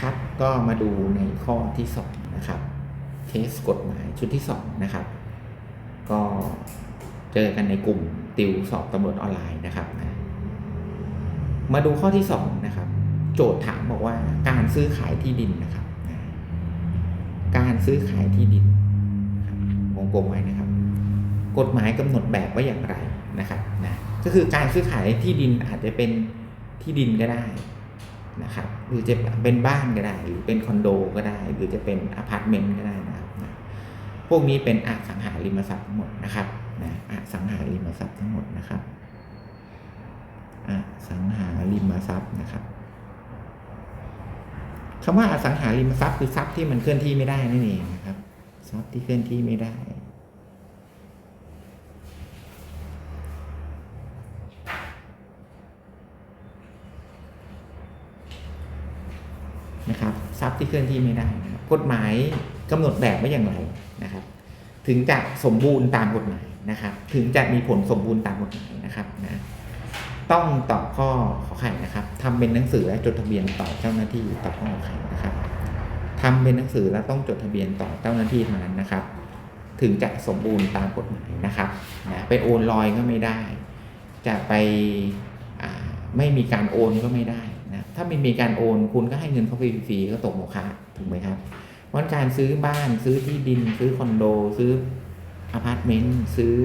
ครับ ก็มาดูในข้อที่สองนะครับเทสกฎหมายชุดที่สองนะครับ ก็เจอกันในกลุ่มติวสอบตำรวจออนไลน์นะครับนะมาดูข้อที่สองนะครับ โจทย์ถามบอกว่าการซื้อขายที่ดินนะครับนะการซื้อขายที่ดินนะครับวงกลมไว้นะครับ กฎหมายกำหนดแบบไว้อย่างไรนะครับนะก็คือการซื้อขายที่ดินอาจจะเป็นที่ดินก็ได้ นะครับหรือจะเป็นบ้านก็ได้ หรือเป็นคอนโดก็ได้ หรือจะเป็นอพาร์ตเมนต์ก็ได้นะครับนะพวกนี้เป็นอสังหาริมทรัพย์ทั้งหมดนะครับนะอสังหาริมทรัพย์ทั้งหมดนะครับอสังหาริมทรัพย์นะครับคำว่าอสังหาริมทรัพย์คือทรัพย์ที่มันเคลื่อนที่ไม่ได้นั่นเองนะครับทรัพย์ที่เคลื่อนที่ไม่ได้ นะครับทรัพย์ที่เคลื่อนที่ไม่ได้นะครับกฎหมายกำหนดแบบไว้อย่างไรนะครับ ถึงจะสมบูรณ์ตามกฎหมายนะครับ ถึงจะมีผลสมบูรณ์ตามกฎหมายนะครับนะต้องตอบข้อขอไข่นะครับทำเป็นหนังสือและจดทะเบียนต่อเจ้าหน้าที่ตอบข้อขอไข่นะครับทำเป็นหนังสือและต้องจดทะเบียนต่อเจ้าหน้าที่เท่านั้นนะครับ ถึงจะสมบูรณ์ตามกฎหมายนะครับนะไปโอนลอยก็ไม่ได้ จะไปไม่มีการโอนก็ไม่ได้ ถ้าไม่มีการโอน คุณก็ให้เงินเขาฟรีๆก็ตกโมฆะถูกไหมครับเพราะการซื้อบ้านซื้อที่ดิน ซื้อคอนโด ซื้ออพาร์ตเมนต์ซื้อ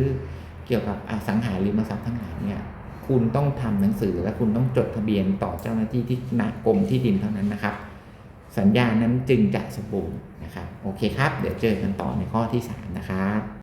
เกี่ยวกับอสังหาริมทรัพย์ทั้งหลายเนี่ยคุณต้องทำหนังสือและคุณต้องจดทะเบียนต่อเจ้าหน้าที่ที่ณกรมที่ดินเท่านั้นนะครับ สัญญานั้นจึงจะสมบูรณ์นะครับโอเคครับ เดี๋ยวเจอกันต่อในข้อที่ 3 นะครับ